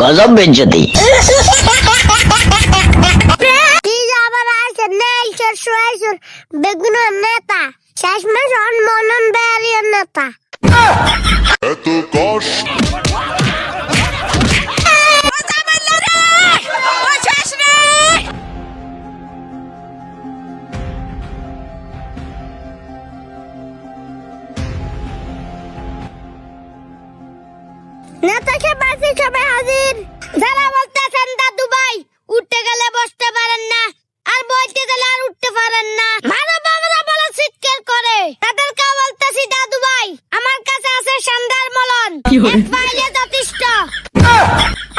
গজব বেজ্জতি শ্বশুর নেতা। শেষমেশ মনন বেরিয়ে নেতা। নেতা সে বাসে সবাই হাজির। যারা বলতেছেন দাদু ভাই উঠতে গেলে বসতে পারেন না আর বইতে গেলে আর উঠতে পারেন না। ভালো বাবারা বলে চিৎকার করে। তাদেরকে বলতেছি দাদু ভাই আমার কাছে আছে শানদার মলন। এক পাইলে যথেষ্ট।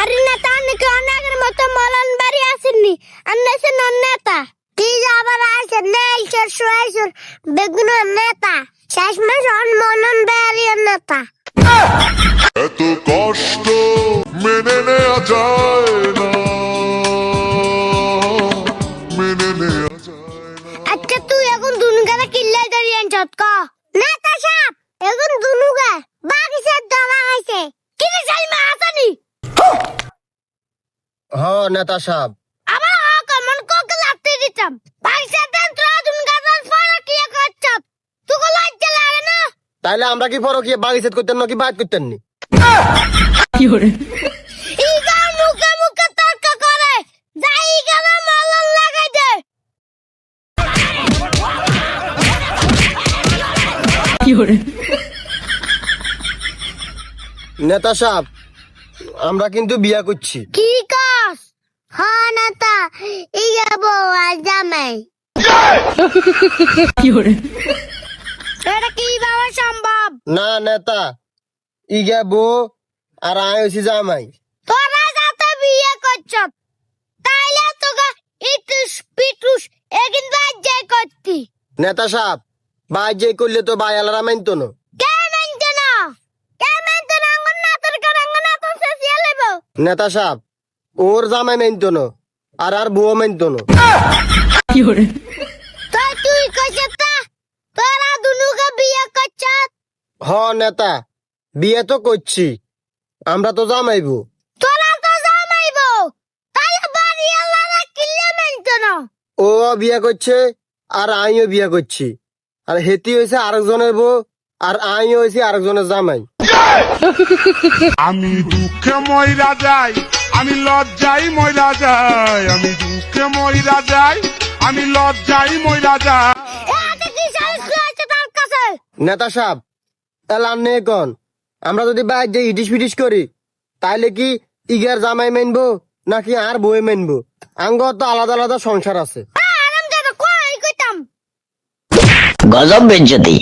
আরে নেতা নাকি অনেকের মতো মলন বাড়ি আসেননি? আর নেছে নন নেতা। কি আবার আছে নেই আইসুর বেগুন নেতা। শেষমেশ মনন বেরিয়ে নেতা। সাহেব এখন দুনুগা। বাগিচার হয়েছে যাই মা আসানি? হ নেতা সাহেব। আমার হক মন কোকে লাগতে দিতাম। বাগিচার দেন তোরা দুনুগার পরে কি করছত তুই লজ্জা লাগে না? তাইলে আমরা কি পরো কি বাগিচাত করতেন নাকি বাদ করতেন নি? ইগা নেতা সাহেব আমরা কিন্তু বিয়া করছি। কি কস? হ্যাঁ নেতা। ইগা বউ আর জামাই। এটা কীভাবে সম্ভব? না নেতা। ইগা বউ আর আয় হইছি জামাই। তোরা যাতে বিয়ে করছ তাইলে তোকে ইটুস পিটুস এগিন বাজ্যাই করতি। নেতা সাহেব বাই যে করলে তো বাই আলারা মানতো না। কে কে নেতা সাহেব ওর জামাই মানতো না আর আর বউ মানতো না। তো তুই কইছে তোরা দুনুকে বিয়ে করছ? হ নেতা বিয়ে তো করছি আমরা তো জামাইবো। তোরা তো জামাইব তাইলে বাড়ি আল্লাহরা কিল্লে মানছে না? ও বিয়ে করছে আর আমিও বিয়ে করছি। আর হেতি হয়েছে আরেকজনের বউ আর আমিও হয়েছি আরেকজনের জামাই। আমি দুঃখে ময়রা যাই আমি লজ্জাই ময়রা যাই আমি দুঃখে ময়রা যাই আমি লজ্জাই ময়রা যাই। এতে কি সাহস হয়েছে তার কাছে? নেতা সাহেব এলান নেই কন? আমরা যদি বাইর যে ইটিস পিটিস করি তাইলে কি ইগার জামাই মানবো নাকি আর বই মানবো? আঙ্গ তো আলাদা আলাদা সংসার আছে। গজব বেজ্জতি